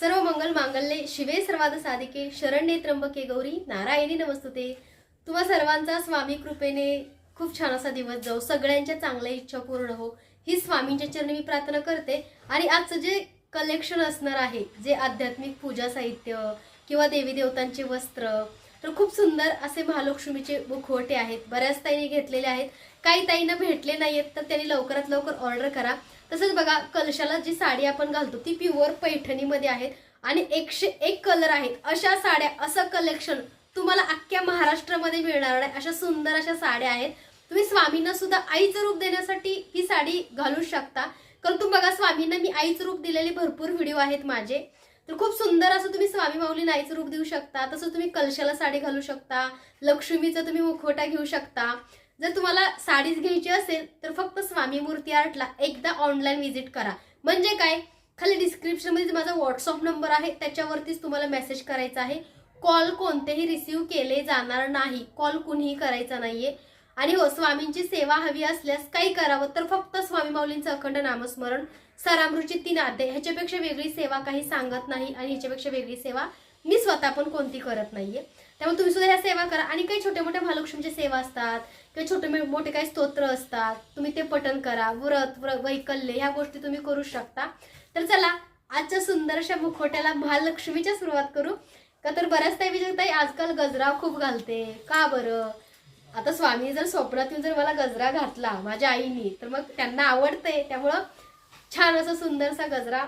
सर्व मंगल मांगल्ये शिवे सर्वाद साधिके शरण्ये त्र्यंबके गौरी नारायणी नमस्तुते. तुम्हा सर्वांचा स्वामी कृपेने खूप छान असा दिवस जाऊ सगळ्यांच्या चांगल्या इच्छा पूर्ण हो. ही स्वामींच्या चरणी मी प्रार्थना करते. आणि आजचं जे कलेक्शन असणार आहे जे आध्यात्मिक पूजा साहित्य किंवा देवी देवतांचे वस्त्र तर खूप सुंदर असे महालक्ष्मीचे मुखवटे आहेत. बऱ्याच ताईंनी घेतलेले आहेत. काही ताईंना भेटले नाहीयेत तर त्यांनी लवकरात लवकर ऑर्डर करा. तसंच बघा कलशाला जी साडी आपण घालतो ती प्युअर पैठणीमध्ये आहेत. आणि एकशे एक कलर आहेत. अशा साड्या असं कलेक्शन तुम्हाला अख्ख्या महाराष्ट्रामध्ये मिळणार नाही. अशा सुंदर अशा साड्या आहेत. तुम्ही स्वामींना सुद्धा आईचं रूप देण्यासाठी ही साडी घालू शकता. कारण तुम्ही बघा स्वामींना मी आईचं रूप दिलेले भरपूर व्हिडिओ आहेत माझे. तर खूप सुंदर असं तुम्ही स्वामी माऊलींना आईचं रूप देऊ शकता. तसं तुम्ही कलशाला साडी घालू शकता. लक्ष्मीचं तुम्ही मुखवटा घेऊ शकता. जर तुम्हाला साडीच घ्यायची असेल तर फक्त स्वामी मूर्ती आर्टला एकदा ऑनलाईन व्हिजिट करा. म्हणजे काय? खाली डिस्क्रिप्शनमध्ये माझा व्हॉट्सअप नंबर आहे त्याच्यावरतीच तुम्हाला मेसेज करायचा आहे. कॉल कोणतेही रिसिव्ह केले जाणार नाही. कॉल कुणीही करायचा नाहीये. आणि हो स्वामींची सेवा हवी असल्यास काही करावं तर फक्त स्वामी माऊलींचं अखंड नामस्मरण सरामृची तीन आद्य ह्याच्यापेक्षा वेगळी सेवा काही सांगत नाही आणि ह्याच्यापेक्षा वेगळी सेवा मी स्वतः पण कोणती करत नाहीये. त्यामुळे तुम्ही सुद्धा ह्या सेवा करा. आणि काही छोट्या मोठ्या महालक्ष्मीच्या सेवा असतात किंवा छोटे मो- मोठे काही स्तोत्र असतात तुम्ही ते पठन करा व्रत व्र वैकल्य ह्या गोष्टी तुम्ही करू शकता. तर चला आजच्या सुंदरशा मुखवट्याला महालक्ष्मीच्या सुरुवात करू. का तर बऱ्याच काही विचारताई आजकाल गजरा खूप घालते. का बरं? आता स्वामी जर स्वप्नातून जर मला गजरा घातला माझ्या आईनी तर मग त्यांना आवडते. त्यामुळं छान असा सुंदरसा गजरा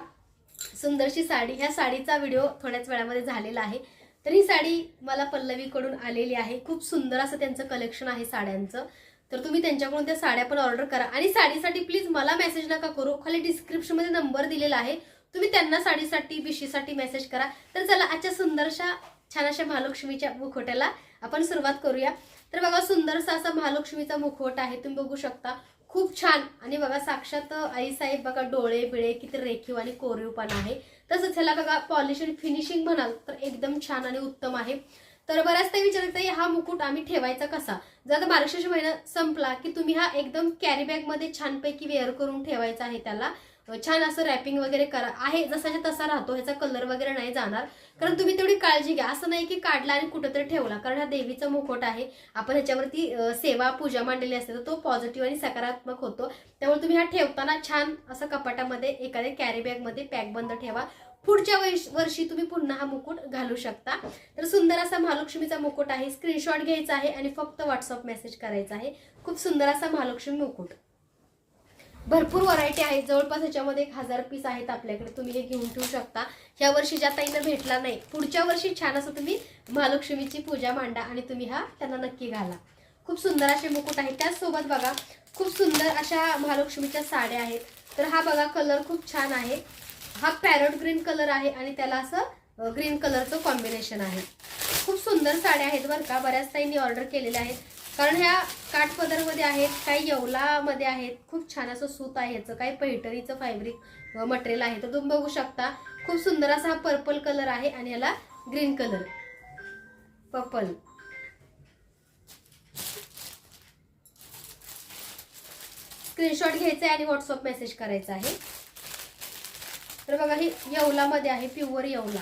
सुंदरशी साडी ह्या साडीचा व्हिडिओ थोड्याच वेळामध्ये झालेला आहे. तर ही साडी मला पल्लवीकडून आलेली आहे. खूप सुंदर असं त्यांचं कलेक्शन आहे साड्यांचं. तर तुम्ही त्यांच्याकडून त्या साड्या पण ऑर्डर करा. आणि साडीसाठी प्लीज मला मेसेज नका करू. खाली डिस्क्रिप्शनमध्ये नंबर दिलेला आहे. तुम्ही त्यांना साडीसाठी बिशीसाठी मेसेज करा. तर चला आजच्या सुंदरशा छान अशा महालक्ष्मीच्या मुखवट्याला आपण सुरुवात करूया. तर बघा सुंदरसा असा महालक्ष्मीचा मुखवट आहे. तुम्ही बघू शकता. खूप छान. आणि बघा साक्षात आई साहेब बघा डोळे बिळे किती रेखीव आणि कोरीवपणा आहे. तसंच ह्याला बघा पॉलिश आणि फिनिशिंग म्हणाल तर एकदम छान आणि उत्तम आहे. तर बऱ्याच ते विचारत आहे हा मुकुट आम्ही ठेवायचा कसा? जर आता मार्गशीर्ष महिना संपला की तुम्ही हा एकदम कॅरीबॅगमध्ये मध्ये छानपैकी वेअर करून ठेवायचा आहे त्याला छान असं रॅपिंग वगैरे करा. आहे जसाच्या तसा राहतो ह्याचा कलर वगैरे नाही जाणार. कारण तुम्ही तेवढी काळजी घ्या. असं नाही की काढला आणि कुठेतरी ठेवला. कारण हा देवीचा मुखोट आहे. आपण ह्याच्यावरती सेवा पूजा मांडलेली असते तर तो पॉझिटिव्ह आणि सकारात्मक होतो. त्यामुळे तुम्ही हा ठेवताना छान असं कपाटामध्ये एखाद्या कॅरी बॅगमध्ये पॅक बंद ठेवा. पुढच्या वर्षी तुम्ही पुन्हा हा मुकुट घालू शकता. तर सुंदर असा महालक्ष्मीचा मुकुट आहे. स्क्रीनशॉट घ्यायचा आहे आणि फक्त व्हॉट्सअप मेसेज करायचा आहे. खूप सुंदर असा महालक्ष्मी मुकुट. भरपूर व्हरायटी आहे. जवळपास ह्याच्यामध्ये एक हजार पीस आहेत आपल्याकडे. तुम्ही हे घेऊन ठेवू शकता. ह्या वर्षी ज्या ताईंना भेटला नाही पुढच्या वर्षी छान असं तुम्ही महालक्ष्मीची पूजा मांडा आणि तुम्ही हा त्यांना नक्की घाला. खूप सुंदर असे मुकुट आहेत. त्याचसोबत बघा खूप सुंदर अशा महालक्ष्मीच्या साड्या आहेत. तर हा बघा कलर खूप छान आहे. हा पॅरोट ग्रीन कलर आहे आणि त्याला असं ग्रीन कलरचं कॉम्बिनेशन आहे. खूप सुंदर साड्या आहेत बरं का. बऱ्याच ताईंनी ऑर्डर केलेल्या आहेत. कारण ह्या काठपदरमध्ये आहेत काही येवलामध्ये आहेत. खूप छान असं सूत आहे ह्याचं काही पैठणीचं फॅब्रिक मटेरियल आहे. तर तुम्ही बघू शकता खूप सुंदर असा हा पर्पल कलर आहे आणि याला ग्रीन कलर पर्पल स्क्रीनशॉट घ्यायचा आहे आणि व्हॉट्सअप मेसेज करायचा आहे. तर बघा हे येवलामध्ये आहे प्युअर येवला.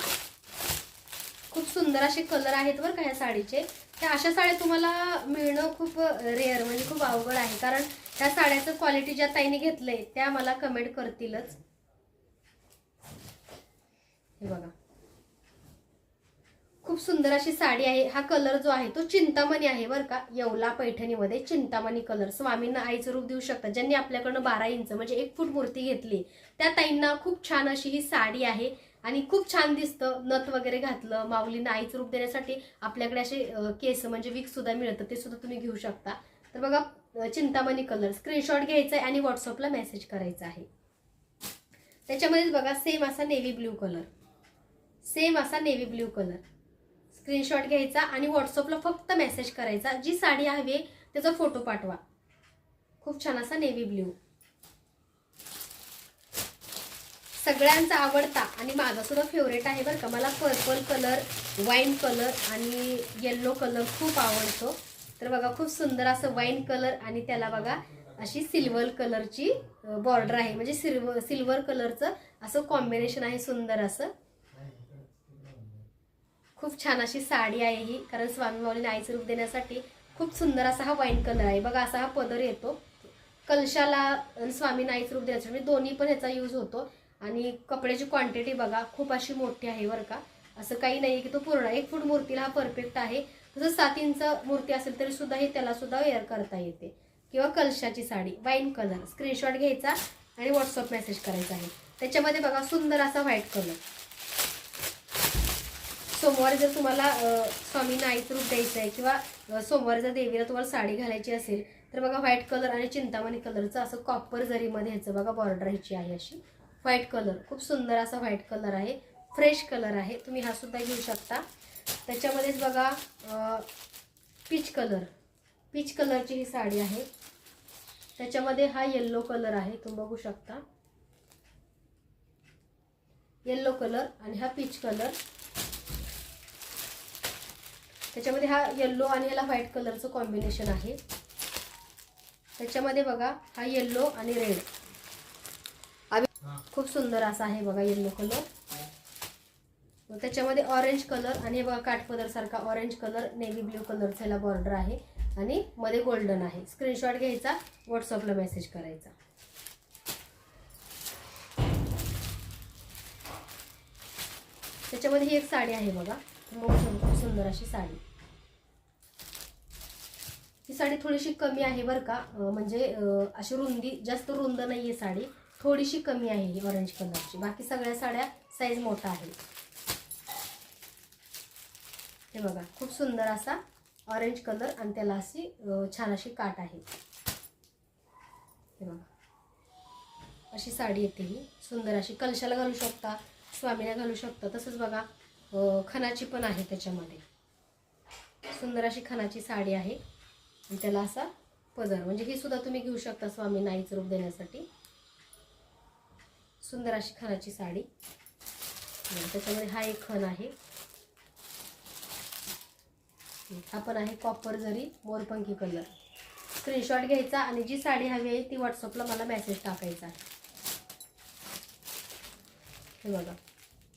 खूप सुंदर असे कलर आहेत बरं का ह्या साडीचे. त्या अशा साड्या तुम्हाला मिळणं खूप रेअर म्हणजे खूप अवघड आहे. कारण त्या साड्याचं क्वालिटी ज्या ताईने घेतलंय त्या मला कमेंट करतीलच. हे बघा. खूप सुंदर अशी साडी आहे. हा कलर जो आहे तो चिंतामणी आहे बरं का. येवला पैठणीमध्ये चिंतामणी कलर स्वामींना आईचं रूप देऊ शकतात ज्यांनी आपल्याकडनं बारा इंच म्हणजे एक फूट मूर्ती घेतली त्या ताईंना खूप छान अशी ही साडी आहे. आणि खूप छान दिसतं. नथ वगैरे घातलं माऊलींना आईचं रूप देण्यासाठी आपल्याकडे असे केस म्हणजे विक सुद्धा मिळतं. ते सुद्धा तुम्ही घेऊ शकता. तर बघा चिंतामणी कलर स्क्रीनशॉट घ्यायचा आहे आणि व्हॉट्सअपला मेसेज करायचा आहे. त्याच्यामध्येच बघा सेम असा नेव्ही ब्ल्यू कलर सेम असा नेव्ही ब्ल्यू कलर स्क्रीनशॉट घ्यायचा आणि व्हॉट्सअपला फक्त मेसेज करायचा. जी साडी हवी आहे त्याचा फोटो पाठवा. खूप छान असा नेव्ही ब्ल्यू सगळ्यांचा आवडता आणि माझा सुद्धा फेवरेट आहे बरं का. मला पर्पल कलर वाईन कलर आणि येल्लो कलर खूप आवडतो. तर बघा खूप सुंदर असं वाईन कलर आणि त्याला बघा अशी सिल्वर कलरची बॉर्डर आहे. म्हणजे सिल्वर सिल्वर कलरचं असं कॉम्बिनेशन आहे सुंदर असं. खूप छान अशी साडी आहे ही कारण स्वामी माऊलीने आईचं रूप देण्यासाठी खूप सुंदर असा हा वाईन कलर आहे. बघा असा हा पदर येतो. कलशाला स्वामी नाईचं रूप देण्यासाठी म्हणजे दोन्ही पण ह्याचा यूज होतो. आणि कपड्याची क्वांटिटी बघा खूप अशी मोठी आहे बरं का. असं काही नाही की तो पूर्ण एक फूट मूर्तीला हा परफेक्ट आहे. तसं सात इंच मूर्ती असेल तरी सुद्धा हे त्याला सुद्धा वेअर करता येते. किंवा कलशाची साडी वाईन कलर स्क्रीनशॉट घ्यायचा आणि व्हॉट्सअप मेसेज करायचा आहे. त्याच्यामध्ये बघा सुंदर असा व्हाईट कलर सोमवारी जर तुम्हाला स्वामी स्वामींना रूप द्यायचं आहे किंवा सोमवारी जर देवीला तुम्हाला साडी घालायची असेल तर बघा व्हाईट कलर आणि चिंतामणी कलरचं असं कॉपर जरीमध्ये ह्याचं बघा बॉर्डर ह्याची आहे अशी. व्हाईट कलर खूप सुंदर असा व्हाईट कलर आहे. फ्रेश कलर आहे. तुम्ही हा सुद्धा घेऊ शकता. त्याच्यामध्येच बघा पीच कलर पीच कलरची ही साडी आहे. त्याच्यामध्ये हा येल्लो कलर आहे. तुम्ही बघू शकता. येल्लो कलर आणि हा पीच कलर त्याच्यामध्ये हा येल्लो आणि ह्याला व्हाईट कलरचं कॉम्बिनेशन आहे. त्याच्यामध्ये बघा हा येल्लो आणि रेड खूप सुंदर असा आहे बघा येल्लो कलर त्याच्यामध्ये ऑरेंज कलर आणि बघा काठपदर सारखा ऑरेंज कलर नेव्ही ब्ल्यू कलरचा ह्याला बॉर्डर आहे. आणि मध्ये गोल्डन आहे. स्क्रीनशॉट घ्यायचा व्हॉट्सअपला मेसेज करायचा. त्याच्यामध्ये ही एक साडी आहे बघा. खूप सुंदर अशी साडी. ही साडी थोडीशी कमी आहे बरं का. म्हणजे अशी रुंदी जास्त रुंद नाही आहे साडी. थोडीशी कमी आहे ही ऑरेंज कलरची बाकी सगळ्या साड्या साईज मोठा आहे. हे बघा खूप सुंदर असा ऑरेंज कलर आणि त्याला अशी छान अशी काट आहे. हे बघा. अशी साडी येते ही. सुंदर अशी कलशाला घालू शकता स्वामीला घालू शकता. तसंच बघा खणाची पण आहे त्याच्यामध्ये. सुंदर अशी खणाची साडी आहे. आणि त्याला असा पदर. म्हणजे ही सुद्धा तुम्ही घेऊ शकता स्वामी आईचं रूप देण्यासाठी. सुंदर अशी खणाची साडी. त्याच्यामध्ये हा एक खण आहे. हा पण आहे कॉपर जरी मोरपंखी कलर स्क्रीनशॉट घ्यायचा आणि जी साडी हवी आहे ती व्हॉट्सअपला मला मेसेज टाकायचा आहे. हे बघा.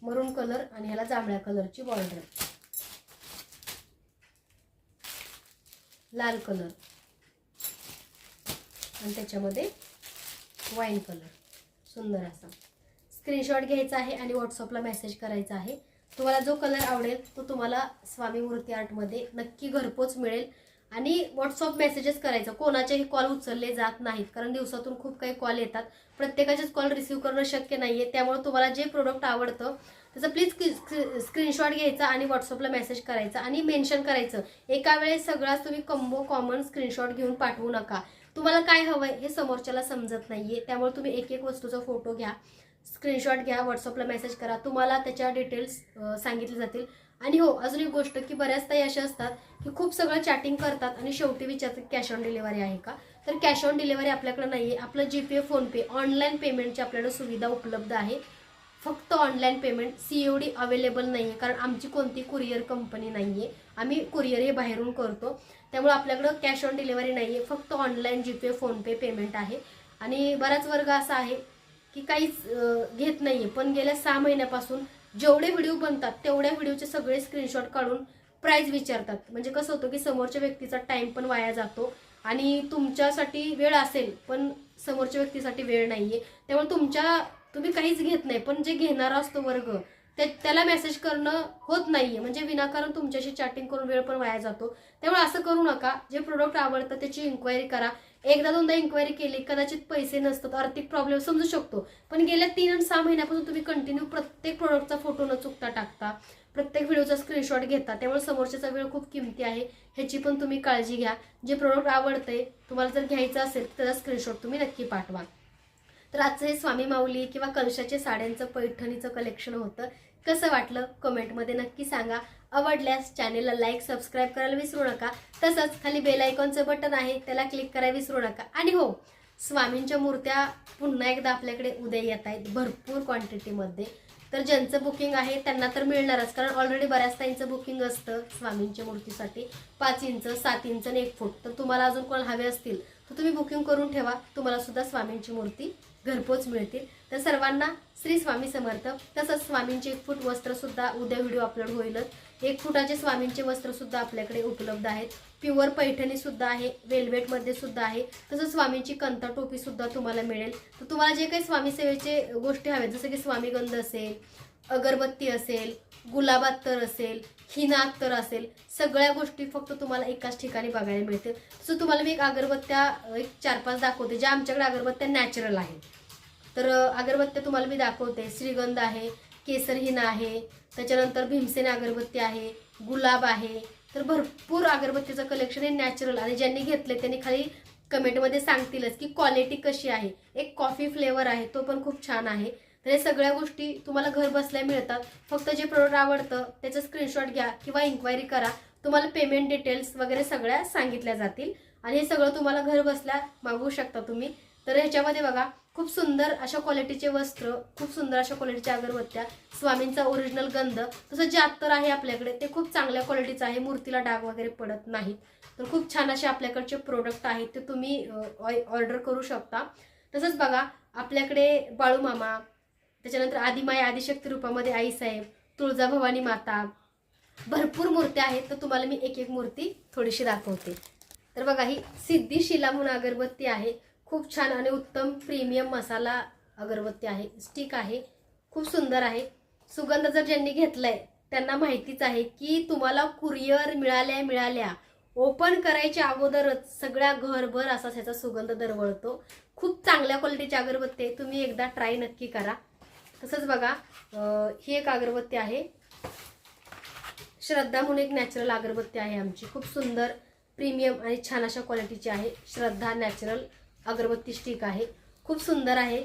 मरून कलर आणि ह्याला जांभळ्या कलरची बॉर्डर लाल कलर आणि त्याच्यामध्ये वाईन कलर सुंदर असा. स्क्रीनशॉट घ्यायचा आहे आणि व्हॉट्सअपला मेसेज करायचा आहे. तुम्हाला जो कलर आवडेल तो तुम्हाला स्वामी मूर्ती आर्टमध्ये नक्की घरपोच मिळेल. आणि व्हॉट्सअप मेसेजेस करायचं. कोणाचेही कॉल उचलले जात नाहीत. कारण दिवसातून खूप काही कॉल येतात. प्रत्येकाचेच कॉल रिसीव्ह करणं शक्य नाही आहे त्यामुळे तुम्हाला जे प्रोडक्ट आवडतं त्याचं प्लीज स्क्रीनशॉट घ्यायचा आणि व्हॉट्सअपला मेसेज करायचा. आणि मेन्शन करायचं. एका वेळेस सगळाच तुम्ही कंबो कॉमन स्क्रीनशॉट घेऊन पाठवू नका. तुम्हाला काय हवंय हे समोरच्याला समजत नाहीये. त्यामुळे तुम्ही एक एक वस्तूचा फोटो घ्या स्क्रीनशॉट घ्या व्हॉट्सअपला मेसेज करा. तुम्हाला त्याच्या डिटेल्स सांगितले जातील. आणि हो अजून एक गोष्ट की बऱ्याच ताई अशा असतात की खूप सगळं चॅटिंग करतात आणि शेवटी विचारतात कॅश ऑन डिलिव्हरी आहे का? तर कॅश ऑन डिलिव्हरी आपल्याकडे नाही आहे आपलं जीपे फोनपे ऑनलाईन पेमेंटची आपल्याकडे सुविधा उपलब्ध आहे. फक्त online payment C O D available नाही आहे कारण आमची कोणती कुरिअर कंपनी नाही आहे आम्ही कुरिअर हे बाहेरून करतो. त्यामुळे आपल्याकडं कॅश ऑन डिलिव्हरी नाही आहे फक्त ऑनलाईन जीपे फोनपे पेमेंट आहे. आणि बराच वर्ग असा आहे की काहीच घेत नाही आहे पण गेल्या सहा महिन्यापासून जेवढे व्हिडिओ बनतात तेवढ्या व्हिडिओचे सगळे स्क्रीनशॉट काढून प्राईज विचारतात. म्हणजे कसं होतं की समोरच्या व्यक्तीचा टाईम पण वाया जातो आणि तुमच्यासाठी वेळ असेल पण समोरच्या व्यक्तीसाठी वेळ नाही आहे त्यामुळे तुमच्या तुम्ही काहीच घेत नाही. पण जे घेणारा असतो वर्ग ते त्याला मेसेज करणं होत नाहीये. म्हणजे विनाकारण तुमच्याशी चॅटिंग करून वेळ पण वाया जातो. त्यामुळे असं करू नका. जे प्रोडक्ट आवडतं त्याची इन्क्वायरी करा. एकदा दोनदा इन्क्वायरी केली कदाचित पैसे नसतात आर्थिक प्रॉब्लेम समजू शकतो. पण गेल्या तीन आणि सहा महिन्यापासून तुम्ही कंटिन्यू प्रत्येक प्रोडक्टचा फोटो न चुकता टाकता प्रत्येक व्हिडिओचा स्क्रीनशॉट घेता. त्यामुळे समोरच्याचा वेळ खूप किमती आहे. ह्याची पण तुम्ही काळजी घ्या. जे प्रोडक्ट आवडते तुम्हाला जर घ्यायचं असेल तर त्याचा स्क्रीनशॉट तुम्ही नक्की पाठवा. तर आजचं हे स्वामी माऊली किंवा कलशाचे साड्यांचं पैठणीचं कलेक्शन होतं. कसं वाटलं? कमेंटमध्ये नक्की सांगा. आवडल्यास चॅनेलला लाईक सबस्क्राईब करायला विसरू नका. तसंच खाली बेल आयकॉनचं बटन आहे त्याला क्लिक करायला विसरू नका. आणि हो स्वामींच्या मूर्त्या पुन्हा एकदा आपल्याकडे उद्या येत आहेत भरपूर क्वांटिटीमध्ये तर ज्यांचं बुकिंग आहे त्यांना तर मिळणारच. कारण ऑलरेडी बऱ्याच ताईंचं बुकिंग असतं स्वामींच्या मूर्तीसाठी. पाच इंच सात इंच आणि एक फूट. तर तुम्हाला अजून कोण हवे असतील तर तुम्ही बुकिंग करून ठेवा. तुम्हाला सुद्धा स्वामींची मूर्ती घरपोच मिळतील. तर सर्वांना श्री स्वामी समर्थ. तसंच स्वामींचे एक फूट वस्त्र सुद्धा उद्या व्हिडिओ अपलोड होईलच. एक फुटाचे स्वामींचे वस्त्र सुद्धा आपल्याकडे उपलब्ध आहेत. प्युअर पैठणी सुद्धा आहे वेल्वेटमध्ये सुद्धा आहे. तसंच स्वामींची कंता टोपी सुद्धा तुम्हाला मिळेल. तर तुम्हाला जे काही स्वामी सेवेचे गोष्टी हव्यात जसं की स्वामीगंध असेल अगरबत्ती असेल गुलाब अत्तर असेल हिना अत्तर असेल सगळ्या गोष्टी फक्त तुम्हाला एकाच ठिकाणी बघायला मिळतील. तसं तुम्हाला मी एक अगरबत्त्या एक चार पाच दाखवते ज्या आमच्याकडे अगरबत्त्या नॅचरल आहेत. तर अगरबत्त्या तुम्हाला मी दाखवते. श्रीगंध आहे केसरहीन आहे. त्याच्यानंतर भीमसेन अगरबत्ती आहे गुलाब आहे. तर भरपूर अगरबत्तीचं कलेक्शन आहे. नॅचरल आणि ज्यांनी घेतले त्यांनी खाली कमेंटमध्ये सांगतीलच की क्वालिटी कशी आहे. एक कॉफी फ्लेवर आहे तो पण खूप छान आहे. तर हे सगळ्या गोष्टी तुम्हाला घर बसल्या मिळतात. फक्त जे प्रोडक्ट आवडतं त्याचं स्क्रीनशॉट घ्या किंवा इन्क्वायरी करा. तुम्हाला पेमेंट डिटेल्स वगैरे सगळ्या सांगितल्या जातील. आणि हे सगळं तुम्हाला घर बसल्या मागवू शकता तुम्ही. तर ह्याच्यामध्ये बघा खूप सुंदर अशा क्वालिटीचे वस्त्र खूप सुंदर अशा क्वालिटीच्या अगरबत्त्या स्वामींचा ओरिजिनल गंध. तसं जे अत्तर आहे आपल्याकडे ते खूप चांगल्या क्वालिटीचं आहे मूर्तीला डाग वगैरे पडत नाहीत. तर खूप छान असे आपल्याकडचे प्रोडक्ट आहेत ते तुम्ही ऑर्डर करू शकता. तसंच बघा आपल्याकडे बाळूमामा त्याच्यानंतर आदिमाय आदिशक्ती रूपामध्ये आईसाहेब तुळजाभवानी माता भरपूर मूर्त्या आहेत. तर तुम्हाला मी एक एक मूर्ती थोडीशी दाखवते. तर बघा ही सिद्धी शिला म्हणून अगरबत्ती आहे. खूप छान आणि उत्तम प्रीमियम मसाला अगरबत्ती आहे स्टिक आहे खूप सुंदर आहे. सुगंध जर ज्यांनी घेतलाय त्यांना माहितीच आहे की तुम्हाला कुरिअर मिळाल्या मिळाल्या ओपन करायच्या अगोदरच सगळ्या घरभर असा त्याचा सुगंध दरवळतो. खूप चांगल्या क्वालिटीची अगरबत्ती आहे तुम्ही एकदा ट्राय नक्की करा. तसंच बघा ही एक अगरबत्ती आहे. श्रद्धा म्हणून एक नॅचरल अगरबत्ती आहे आमची. खूप सुंदर प्रीमियम आणि छान अशा क्वालिटीची आहे. श्रद्धा नॅचरल अगरबत्ती स्टिक आहे. खूप सुंदर आहे.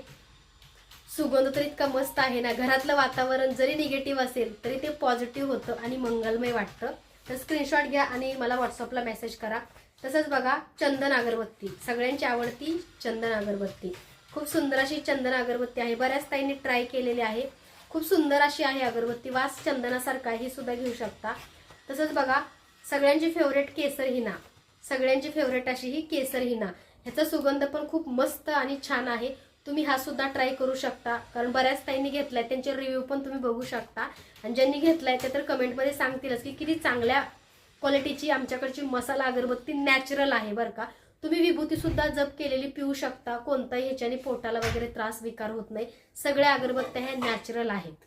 सुगंध तर इतका मस्त आहे ना. घरातलं वातावरण जरी निगेटिव्ह असेल तरी ते पॉझिटिव्ह होतं आणि मंगलमय वाटतं. तर स्क्रीनशॉट घ्या आणि मला व्हॉट्सअपला मेसेज करा. तसंच बघा चंदन अगरबत्ती. सगळ्यांची आवडती चंदन अगरबत्ती. खूप सुंदर अशी चंदन अगरबत्ती आहे. बऱ्याच ताईंनी ट्राय केलेली आहे. खूप सुंदर अशी आहे अगरबत्ती. वास चंदनासारखा ही सुद्धा घेऊ शकता. तसंच बघा सगळ्यांची फेवरेट केसर हिना. सगळ्यांची फेवरेट अशी ही केसर हिना. ह्याचा सुगंध पण खूप मस्त आणि छान आहे. तुम्ही हा सुद्धा ट्राय करू शकता. कारण बऱ्याच ताईंनी घेतलाय त्यांचे रिव्ह्यू पण तुम्ही बघू शकता. आणि ज्यांनी घेतलाय ते तर कमेंटमध्ये सांगतीलच की किती चांगल्या क्वालिटीची आमच्याकडची मसाला अगरबत्ती नॅचरल आहे बरं का. तुम्ही विभूती सुद्धा जप केलेली पिऊ शकता. कोणताही ह्याच्याने पोटाला वगैरे त्रास विकार होत नाही. सगळ्या अगरबत्त्या ह्या नॅचरल आहेत.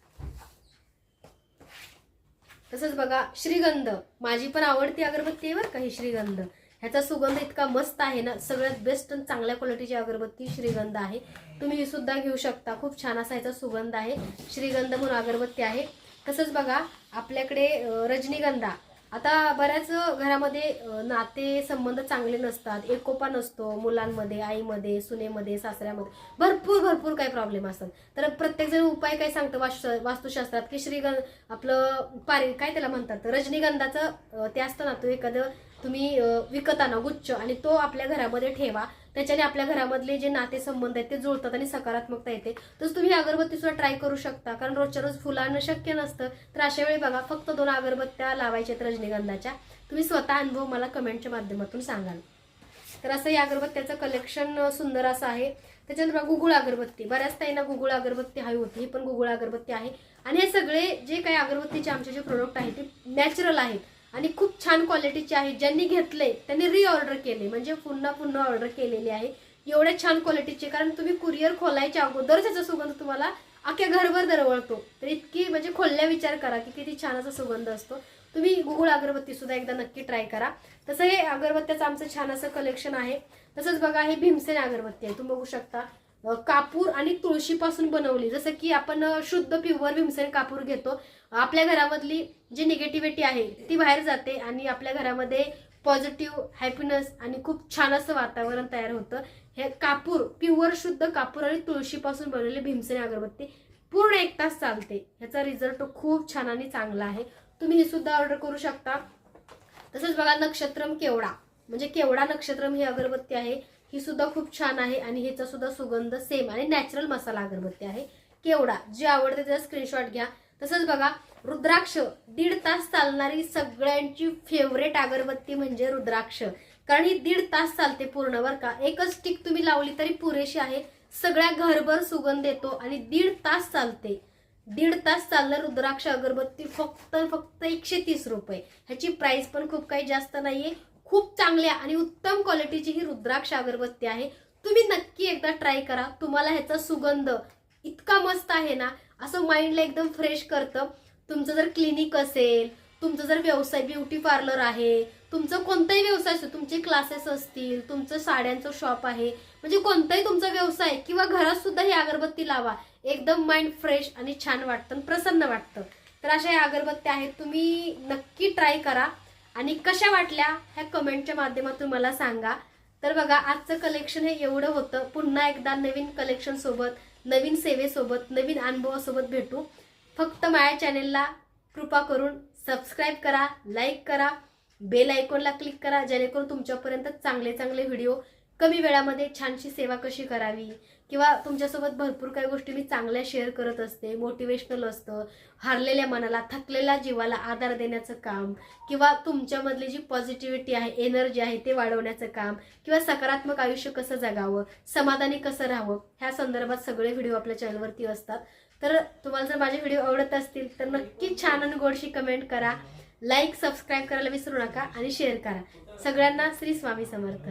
तसंच बघा श्रीगंध. माझी पण आवडती अगरबत्ती आहे बरं का ही श्रीगंध. ह्याचा सुगंध इतका मस्त आहे ना सगळ्यात बेस्ट आणि चांगल्या क्वालिटीची अगरबत्ती श्रीगंध आहे. तुम्ही ही सुद्धा घेऊ शकता. खूप छान असा ह्याचा सुगंध आहे. श्रीगंध म्हणून अगरबत्ती आहे. तसंच बघा आपल्याकडे रजनीगंधा. आता बऱ्याच घरामध्ये नाते संबंध चांगले नसतात. एकोपा नसतो मुलांमध्ये आईमध्ये सुनेमध्ये सासऱ्यामध्ये. भरपूर भरपूर काही प्रॉब्लेम असतात. तर प्रत्येकजण उपाय काय सांगतं वास्तु वास्तुशास्त्रात? की श्रीगंध आपलं पारी काय त्याला म्हणतात? रजनीगंधाचं ते असतं ना तो एखादं तुम्ही विकत आणा गुच्छ आणि तो आपल्या घरामध्ये ठेवा. त्याच्याने आपल्या घरामधले जे नाते संबंध आहेत ते जुळतात आणि सकारात्मकता येते. तसं तुम्ही अगरबत्ती सुद्धा ट्राय करू शकता कारण रोजच्या रोज फुलाणं शक्य नसतं. तर अशा वेळी बघा फक्त दोन अगरबत्त्या लावायच्या आहेत रजनीगंधाच्या. तुम्ही स्वतः अनुभव मला कमेंटच्या माध्यमातून सांगाल. तर असं या अगरबत्त्याचं कलेक्शन सुंदर असं आहे. त्याच्यानंतर बघा गुगुळ अगरबत्ती. बऱ्याच ताईंना गुगुळ अगरबत्ती हवी होती ही पण गुगुळ अगरबत्ती आहे. आणि हे सगळे जे काही अगरबत्तीचे आमचे जे प्रोडक्ट आहेत ते नॅचरल आहेत. आणि खूप छान क्वालिटीचे आहेत. ज्यांनी घेतले त्यांनी रिऑर्डर केले. म्हणजे पुन्हा पुन्हा ऑर्डर केलेली आहे. एवढ्या छान क्वालिटीचे कारण तुम्ही कुरिअर खोलायच्या अगोदरच याचा सुगंध तुम्हाला अख्ख्या घरभर दरवळतो. तर इतकी म्हणजे खोलल्या विचार करा की किती छान असा सुगंध असतो. तुम्ही गुगुळ अगरबत्ती सुद्धा एकदा नक्की ट्राय करा. तसं हे अगरबत्त्याचं आमचं छान असं कलेक्शन आहे. तसंच बघा हे भीमसेन अगरबत्ती आहे. तुम्ही बघू शकता. कापूर आणि तुळशीपासून बनवली. जसं की आपण शुद्ध प्युअर भीमसेन कापूर घेतो. आपल्या घरामधली जी निगेटिव्हिटी आहे ती बाहेर जाते आणि आपल्या घरामध्ये पॉझिटिव्ह हॅपीनेस आणि खूप छान असं वातावरण तयार होतं. हे कापूर प्युअर शुद्ध कापूर आणि तुळशीपासून बनवलेली भीमसेन अगरबत्ती पूर्ण एक तास चालते. ह्याचा रिझल्ट खूप छान आणि चांगला आहे. तुम्ही हे सुद्धा ऑर्डर करू शकता. तसंच बघा नक्षत्रम केवडा. म्हणजे केवडा नक्षत्रम ही अगरबत्ती आहे. ही सुद्धा खूप छान आहे आणि ह्याचा सुद्धा सुगंध सेम आणि नॅचरल मसाला अगरबत्ती आहे. केवडा जे आवडते त्याचा स्क्रीनशॉट घ्या. तसंच बघा रुद्राक्ष दीड तास चालणारी सगळ्यांची फेवरेट अगरबत्ती म्हणजे रुद्राक्ष. कारण ही दीड तास चालते पूर्ण बर का? एकच स्टिक तुम्ही लावली तरी पुरेशी आहे. सगळ्या घरभर सुगंध येतो आणि दीड तास चालते. दीड तास चालणार रुद्राक्ष अगरबत्ती फक्त फक्त एकशे तीस रुपये. ह्याची प्राइस पण खूप काही जास्त नाहीये. खूप चांगल्या आणि उत्तम क्वालिटीची ही रुद्राक्ष अगरबत्ती आहे. तुम्ही नक्की एकदा ट्राय करा. तुम्हाला ह्याचा सुगंध इतका मस्त आहे ना असं माइंडला एकदम फ्रेश करतं. तुमचं जर क्लिनिक असेल तुमचं जर व्यवसाय ब्युटी पार्लर आहे तुमचं कोणताही व्यवसाय असतो तुमचे क्लासेस असतील तुमचं साड्यांचं शॉप आहे म्हणजे कोणताही तुमचा व्यवसाय किंवा घरात सुद्धा ही अगरबत्ती लावा. एकदम माइंड फ्रेश आणि छान वाटतं आणि प्रसन्न वाटतं. तर अशा या अगरबत्त्या आहेत तुम्ही नक्की ट्राय करा. आणि कशा वाटल्या ह्या कमेंटच्या माध्यमातून मला सांगा. तर बघा आजचं कलेक्शन हे एवढं होतं. पुन्हा एकदा नवीन कलेक्शन सोबत नवीन सेवेसोबत नवीन अनुभवासोबत भेटू. फक्त माझ्या चॅनेलला कृपा करून सबस्क्राईब करा लाईक करा बेल आयकॉनला क्लिक करा जेणेकरून तुमच्यापर्यंत चांगले चांगले व्हिडिओ कमी वेळामध्ये छानशी सेवा कशी करावी? किंवा तुमच्यासोबत भरपूर काही गोष्टी मी चांगल्या शेअर करत असते. मोटिवेशनल असतं. हारलेल्या मनाला थकलेल्या जीवाला आधार देण्याचं काम. किंवा तुमच्यामधली जी पॉझिटिव्हिटी आहे एनर्जी आहे ते वाढवण्याचं काम. किंवा सकारात्मक आयुष्य कसं जगावं? समाधानी कसं राहावं? ह्या संदर्भात सगळे व्हिडिओ आपल्या चॅनलवरती असतात. तर तुम्हाला जर माझे व्हिडिओ आवडत असतील तर नक्की छान आणि गोडशी कमेंट करा. लाईक सबस्क्राईब करायला विसरू नका आणि शेअर करा. सगळ्यांना श्री स्वामी समर्थ.